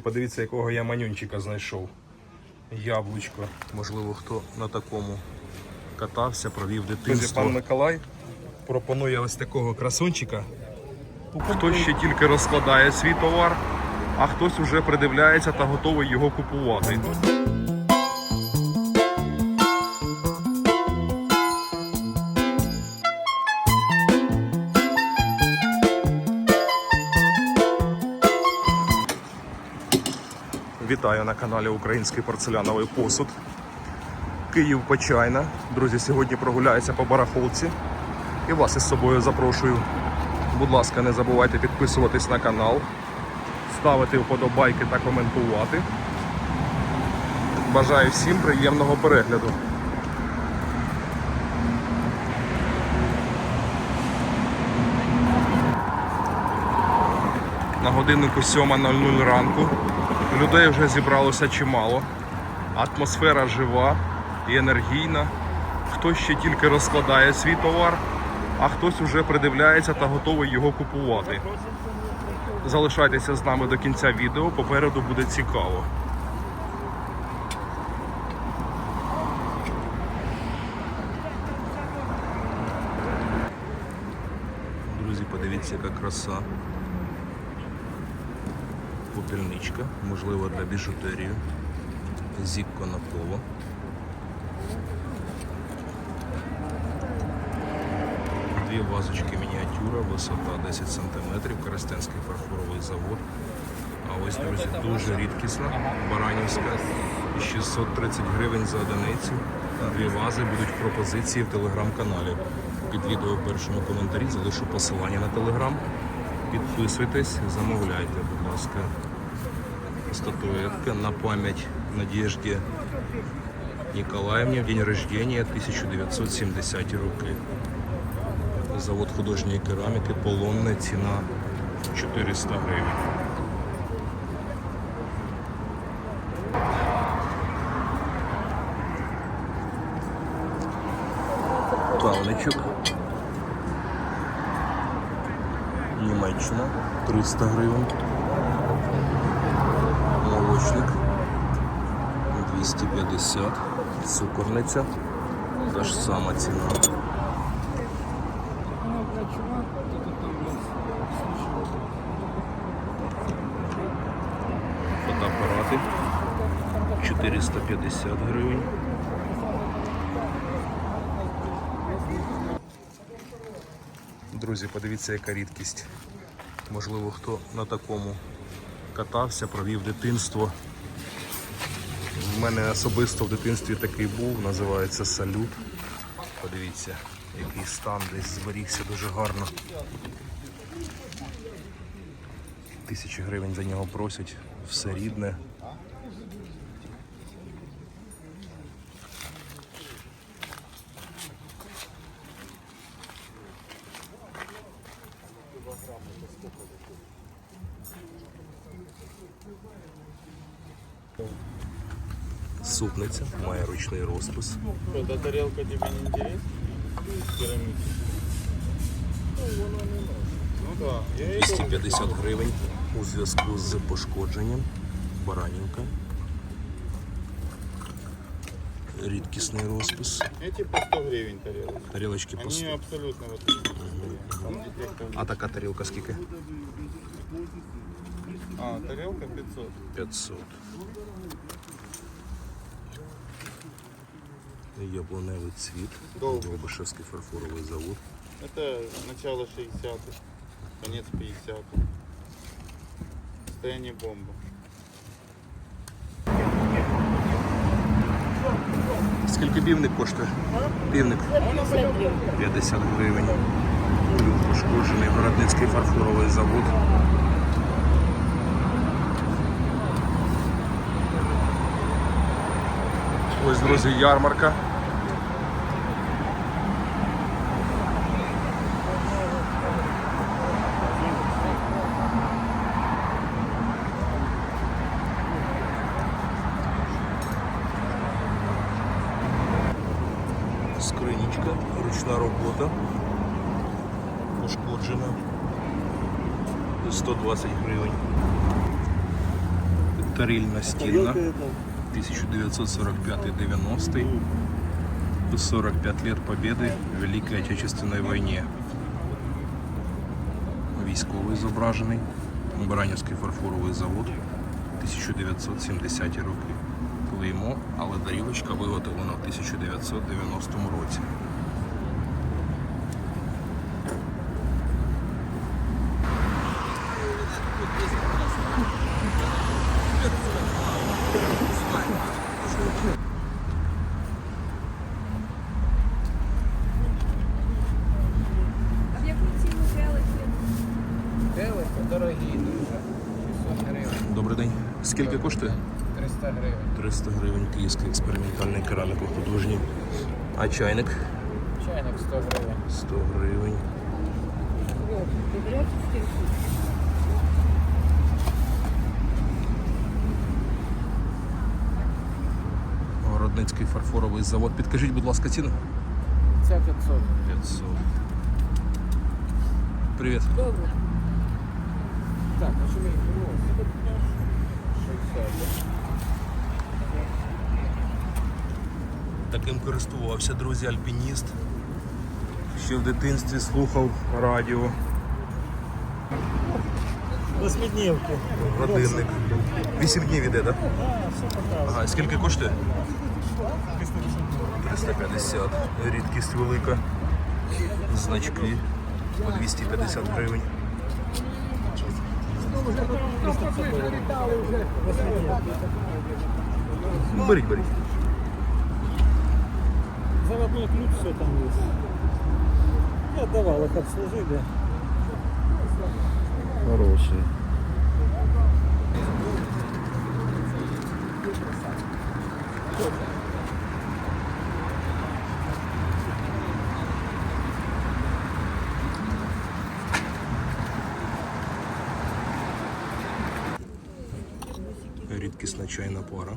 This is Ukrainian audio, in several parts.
Подивіться, якого я манюнчика знайшов. Яблучко. Можливо, хто на такому катався, провів дитинство. Пан Миколай пропонує ось такого красунчика. Хтось ще тільки розкладає свій товар, а хтось вже придивляється та готовий його купувати. Вітаю на каналі Український порцеляновий посуд. Київ Почайна. Друзі, сьогодні прогуляюся по барахолці і вас із собою запрошую. Будь ласка, не забувайте підписуватись на канал, ставити вподобайки та коментувати. Бажаю всім приємного перегляду. На годиннику 7.00 ранку. Людей вже зібралося чимало. Атмосфера жива і енергійна. Хтось ще тільки розкладає свій товар, а хтось вже придивляється та готовий його купувати. Залишайтеся з нами до кінця відео, попереду буде цікаво. Друзі, подивіться, яка краса. Попільничка, можливо для біжутерії. Зіпко на коло. Дві вазочки мініатюра, висота 10 см, Коростенський фарфоровий завод. А ось, друзі, дуже рідкісна, Баранівська, 630 гривень за одиницю. Дві вази будуть в пропозиції в телеграм-каналі. Під відео в першому коментарі залишу посилання на телеграм. Підписуйтесь, замовляйте, будь ласка. Статуэтка на память Надежде Николаевне в день рождения 1970 роки. Завод художньої кераміки, полонна ціна 400 гривень. Павничок. Німеччина 300 гривень. 250. Цукорниця. Та ж сама ціна. Фотоапарати 450 гривень. Друзі, подивіться, яка рідкість. Можливо, хто на такому катався, провів дитинство. У мене особисто в дитинстві такий був, називається салют. Подивіться, який стан десь зберігся дуже гарно. Тисячі гривень за нього просять, все рідне. Має ручний розпис. Эта тарелка тебе не интересна? Керамики. Ну да, я и 250 гривень у зв'язку з пошкодженням. Баранівка. Рідкісний розпис. Эти по 100 гривен тарелки. Тарілочки по Они 100. абсолютно вот Там дефектов А така тарілка скільки? А, тарелка 500. 500. Яблуневий цвіт. Довго. Довбишевський фарфоровий завод. Это начало 60-х, конец 50-х. Состояние бомба. Скільки півник коштує? Півник 50 гривень. Пошкоджений. Городницький фарфоровий завод. Ось, друзі, ярмарка. Скринічка, ручна робота. 120 стінна. 1945-90. 45 лет победы в Великой Отечественной войне. Військовий зображений. Баранівський фарфоровий завод 1970 роки. Клеймо, але тарілочка виготовлена в 1990 році. А в яку ціну келихи? Келихи дорогі дуже. 600 гривень, Добрий день. Скільки коштує? 300 гривень. 300 гривень київський експериментальний кераміко художній. А чайник Чайник 100 гривень. 100 гривень. Городницький фарфоровий завод. Підкажіть, будь ласка, ціну? Це 500. 500. Привіт. Добре. Так, а що? 60. Таким користувався, друзі, альпініст. Ще в дитинстві слухав радіо, Восьмидневки. годинник. Вісім днів іде, так? Ага, скільки коштує? 350. Рідкість велика. Значки по 250 гривень. Беріть, беріть. Заводной ключ все там есть. Я давал их обслужили. Хорошие. Рідкісна чайна пара.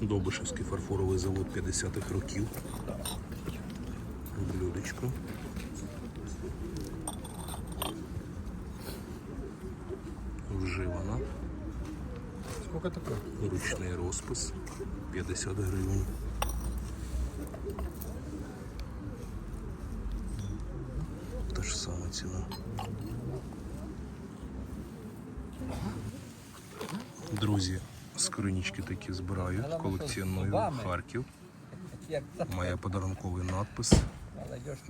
Добишевський фарфоровий завод 50-х років. Блюдечко. Вживана. Ручний розпис 50 гривень. Та ж сама ціна. Друзі, скринічки такі збираю, колекціоную Харків. Має подарунковий надпис.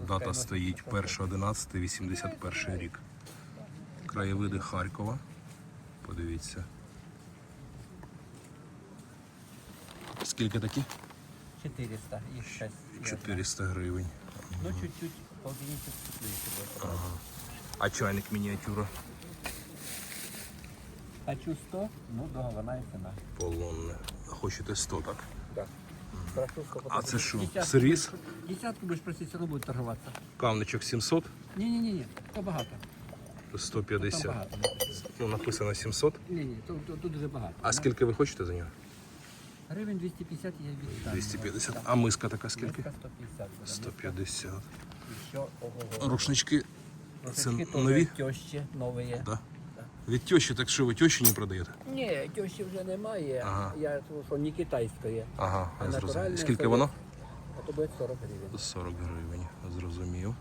Дата стоїть 1.11.81 рік. Краєвиди Харкова. Подивіться. Скільки такі? 400. Їх 6. 400 гривень. Ну, чуть-чуть единице теплее будет. А чайник мініатюра Хочу 100, ну, договорная цена. полонне. А Хочете 100, так? Прошу, А це що? Десятку будеш- Десятку будешь просить, все равно будет торговаться. Кавничок 700, Не-не-не, то багато. То 150. багато. Ну, написано 700. Ні-ні, тут, тут, тут дуже багато. А скільки ви хочете за нього? Гривень 250 я віддам. 250. А миска така скільки? Миска 150. буде. 150. Ще, ого-го. Рушнички це нові? тещі нові. Да. Від тещі, так що ви тещі не продаєте? Ні, тещі вже немає. Ага. Я що не китайської. Ага, А я зрозумів. Скільки воно? А то буде 40 гривень. 40 гривень, зрозумів.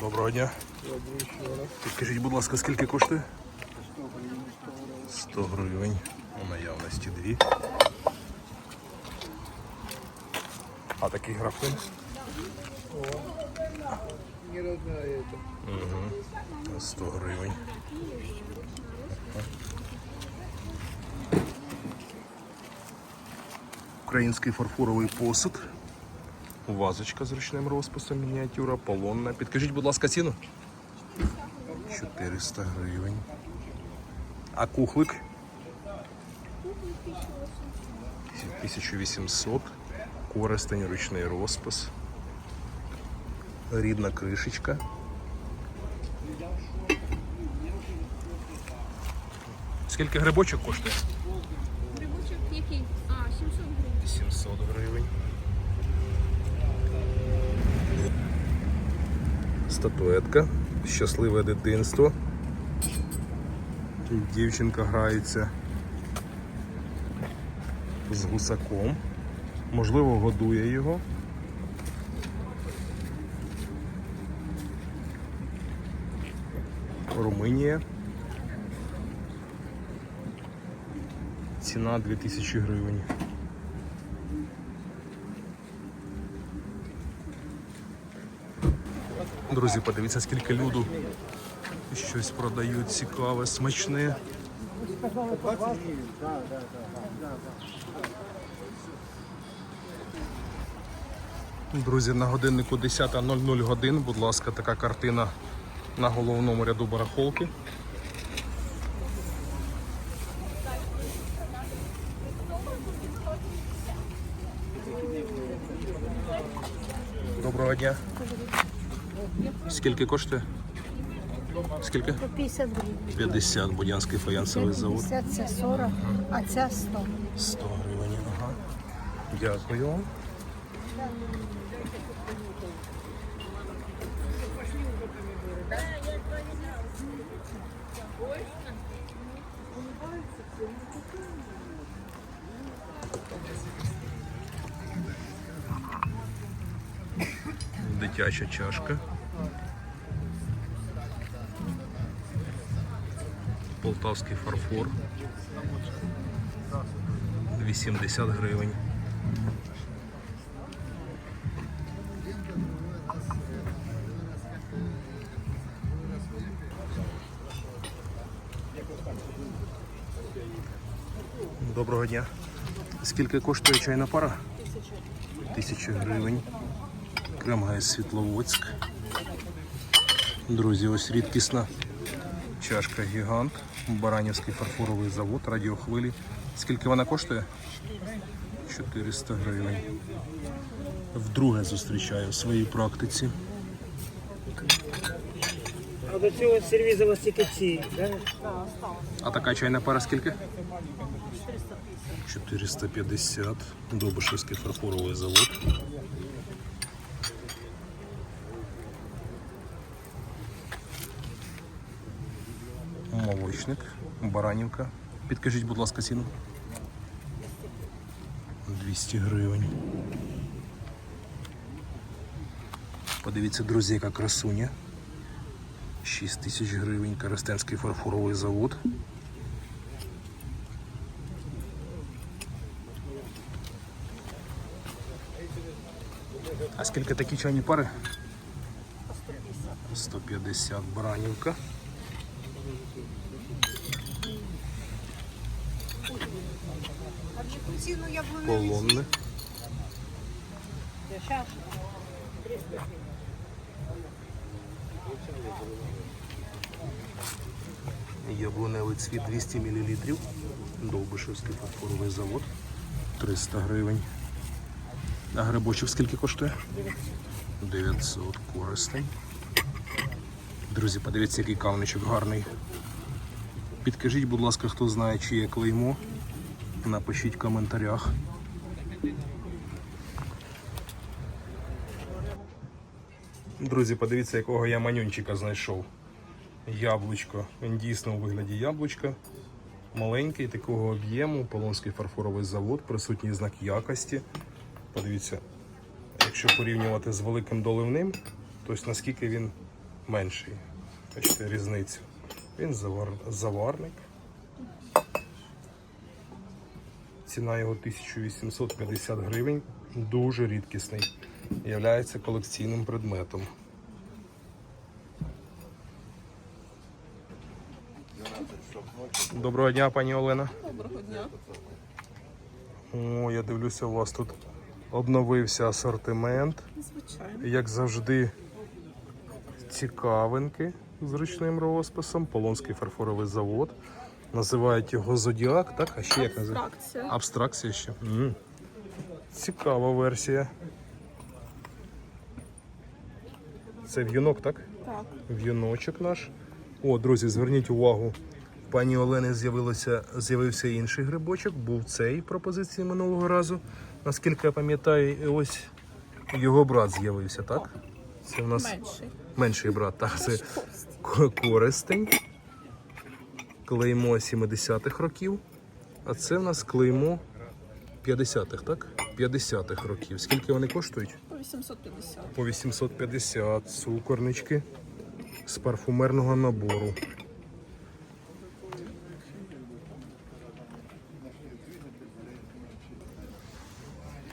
Доброго дня. Підкажіть, будь ласка, скільки коштує? 100 гривень. У наявності дві. А такий графин? Угу. 100 гривень. Український фарфоровий посуд. Вазочка з ручним розписом, мініатюра, полонна. Підкажіть, будь ласка, ціну. 400 гривень. А кухлик? 1800. Користень, ручний розпис. Рідна кришечка. Скільки грибочок коштує? Грибочок який? А, 700 гривень. 700 гривень. Статуетка щасливе дитинство. Дівчинка грається з гусаком. Можливо, годує його. Румунія. Ціна 2000 гривень. Друзі, подивіться, скільки люду щось продають цікаве, смачне. Друзі, на годиннику 10.00 годин, будь ласка, така картина на головному ряду барахолки. Доброго дня. Скільки коштує? Скільки? По 50 гривень. 50 Будянський фаянсовий завод. 50 це 40, а ця 100. 100 гривень. Ага. Дякую вам. Дитяча чашка. Полтавський фарфор. 80 гривень. Доброго дня. Скільки коштує чайна пара? Тисяча гривень. Кремгай Світловодськ. Друзі, ось рідкісна чашка гігант. Баранівський фарфоровий завод, радіохвилі. Скільки вона коштує? 400 гривень. Вдруге зустрічаю в своїй практиці. А до цього сервіза у вас тільки ці, да? А така чайна пара скільки? 450. Добишевський фарфоровий завод. Молочник, Баранівка. Підкажіть, будь ласка, ціну. 200 гривень. Подивіться, друзі, яка красуня. 6 тисяч гривень. Коростенський фарфоровий завод. А скільки такі чайні пари? 150 Баранівка. Ціну я б Полонне. Яблуневий цвіт 200 мл. Довбишевський фарфоровий завод 300 гривень. А грибочок скільки коштує? 900 користень. Друзі, подивіться, який кавничок гарний. Підкажіть, будь ласка, хто знає, чиє клеймо. Напишіть в коментарях. Друзі, подивіться, якого я манюнчика знайшов. Яблучко. Він дійсно у вигляді яблучка. Маленький, такого об'єму. Полонський фарфоровий завод, присутній знак якості. Подивіться, якщо порівнювати з великим доливним, то ось наскільки він менший. Бачите різницю. Він завар... заварник. Ціна його 1850 гривень. Дуже рідкісний. Являється колекційним предметом. Доброго дня, пані Олена. Доброго дня. О, я дивлюся, у вас тут обновився асортимент. Звичайно. Як завжди, цікавинки з ручним розписом. Полонський фарфоровий завод. Називають його Зодіак, так? А ще як називають? Фракція. Абстракція ще. М. Цікава версія. Це в'юнок, так? Так. В'юночок наш. О, друзі, зверніть увагу. Пані Олени з'явилося, з'явився інший грибочок, був цей пропозиції минулого разу. Наскільки я пам'ятаю, і ось його брат з'явився, так? Це у нас Менший. Менший брат, так, це ко- користень. Клеймо 70-х років. А це в нас клеймо 50-х, так? 50-х років. Скільки вони коштують? По 850. По 850 цукорнички з парфумерного набору.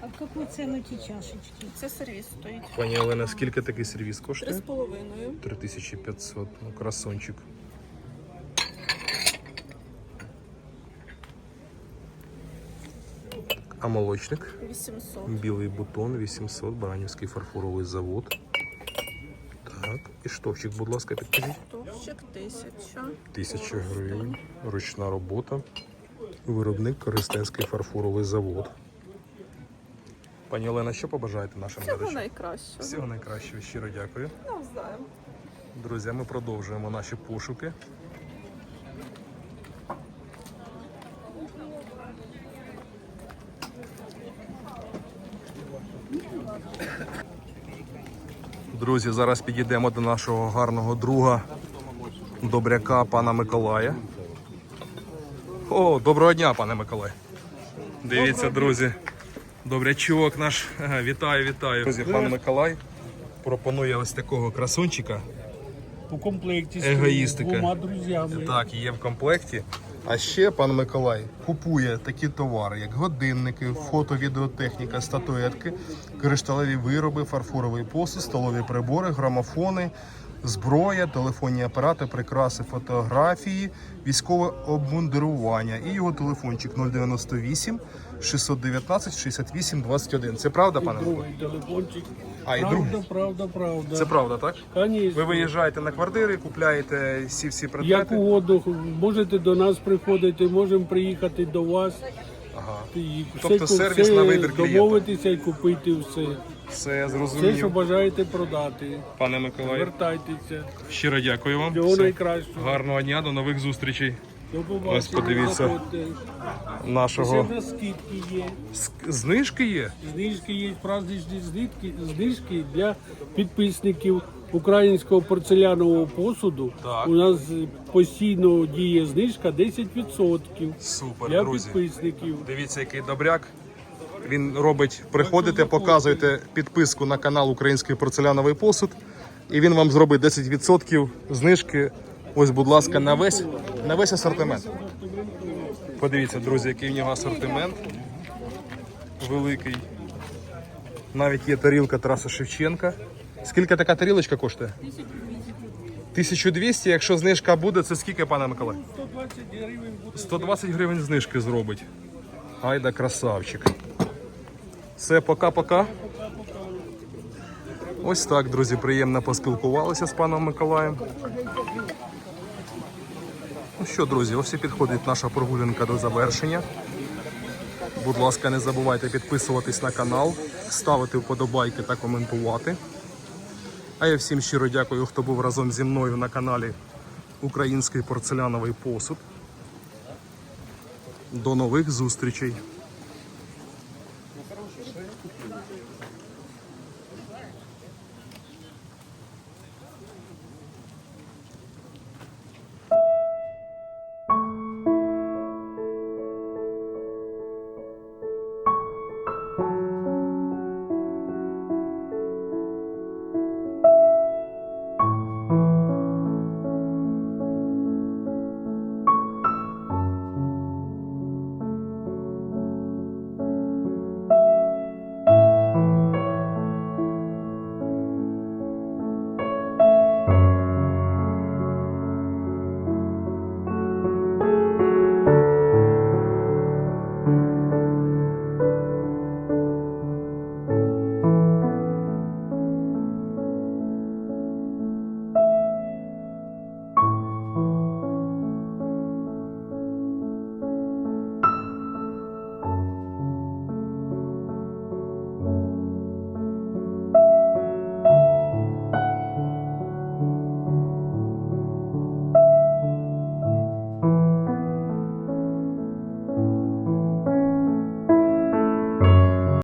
А в яку ціну ті чашечки? Це сервіс стоїть. Пані Олена, скільки такий сервіс Три з коштує? половиною. 3500. Ну, красончик. А молочник? 800. Білий бутон 800, Баранівський фарфоровий завод. Так, і штовчик, будь ласка, підкажіть. Товщик 1000. Тисяча гривень. Ручна робота. Виробник Користенський фарфоровий завод. Пані Олена, що побажаєте нашим Всього глядачам? найкращого. Всього найкращого, щиро дякую. Навзаєм. Друзі, ми продовжуємо наші пошуки. Друзі, зараз підійдемо до нашого гарного друга, добряка пана Миколая. О, доброго дня, пане Миколай. Дивіться, друзі. Добрячок наш. Вітаю, вітаю. Друзі, пан Миколай пропонує ось такого красунчика. У комплекті з Егоїстика. двома друзями. Так, є в комплекті. А ще пан Миколай купує такі товари, як годинники, фото, відеотехніка, статуетки, кришталеві вироби, фарфоровий посуд, столові прибори, грамофони, зброя, телефонні апарати, прикраси, фотографії, військове обмундирування. І його телефончик 098 619 68 21. Це правда, пане? Другий телефончик. А, і правда, другий? правда, правда. Це правда, так? Конечно. Ви виїжджаєте на квартири, купляєте всі всі Як предмети. угодно, можете до нас приходити, можемо приїхати до вас. Ага. І Тобто все, сервіс все на вибір клієнта. домовитися і купити все. Все Все, зрозумів. що бажаєте продати. Пане Миколай, Звертайтеся. щиро дякую вам. Всього Все. найкращого. Гарного дня, до нових зустрічей. Ось подивіться. Нашого скидки є. Знижки є. Знижки є праздничні знижки, знижки для підписників українського порцелянового посуду. Так. У нас постійно діє знижка 10% Супер, для друзі. підписників. Дивіться, який добряк. Він робить, приходите, показуєте підписку на канал Український порцеляновий посуд, і він вам зробить 10% знижки. Ось, будь ласка, на весь, на весь асортимент. Подивіться, друзі, який в нього асортимент. Великий. Навіть є тарілка Тараса Шевченка. Скільки така тарілочка коштує? 1200, якщо знижка буде, це скільки, пане Миколай? 120 гривень буде. 120 гривень знижки зробить. Айда красавчик. Все, пока-пока. Ось так, друзі, приємно поспілкувалися з паном Миколаєм. Ну що, друзі, ось і підходить наша прогулянка до завершення. Будь ласка, не забувайте підписуватись на канал, ставити вподобайки та коментувати. А я всім щиро дякую, хто був разом зі мною на каналі Український порцеляновий посуд. До нових зустрічей!